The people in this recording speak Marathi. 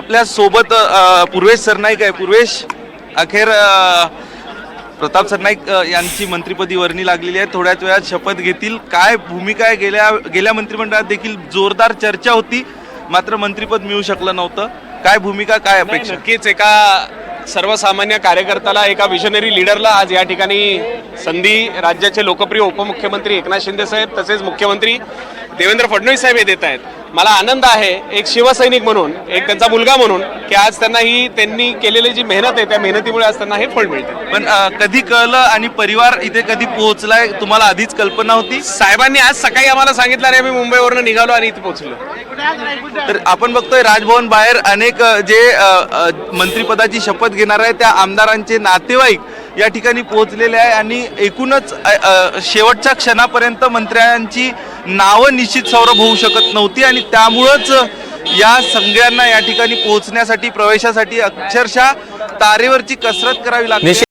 आपल्यासोबत पूर्वेश सरनाईक आहे. पूर्वेश अखेर प्रताप सरनाईक यांची मंत्रिपदी वर्णी लागलेली आहे. थोड्याच वेळात शपथ घेतील. काय भूमिका आहे? गेल्या गेल्या मंत्रिमंडळात देखील जोरदार चर्चा होती. मात्र मंत्रिपद मिळू शकलं नव्हतं. काय भूमिका काय अपेक्षा? नक्कीच. एका सर्वसामान्य कार्यकर्त्याला एका विजनरी लीडरला आज या ठिकाणी संधी राज्याचे लोकप्रिय उपमुख्यमंत्री एकनाथ शिंदे साहेब तसेच मुख्यमंत्री देवेंद्र फडणवीस साहेब हे देत आहेत. मला आनंद आहे एक शिवसैनिक म्हणून एक त्यांचा मुलगा म्हणून की आज त्यांना ही त्यांनी केलेली जी मेहनत आहे त्या मेहनतीमुळे आज त्यांना हे फळ मिळते. पण कधी कळलं आणि परिवार इथे कधी पोहोचलाय तुम्हाला आधीच कल्पना होती? साहेबांनी आज सकाळी आम्हाला सांगितलं आणि आम्ही मुंबईवरनं निघालो आणि इथे पोहोचलो. तर आपण बघतोय राजभवन बाहेर अनेक जे मंत्रिपदाची शपथ घेणार आहे त्या आमदारांचे नातेवाईक या ठिकाणी पोहोचलेले आहे आणि एकूणच शेवटच्या क्षणापर्यंत मंत्र्यांची नावं निश्चित सौरभ होऊ शकत नव्हती आणि त्यामुळंच या सगळ्यांना या ठिकाणी पोहोचण्यासाठी प्रवेशासाठी अक्षरशः तारेवरची कसरत करावी लागते.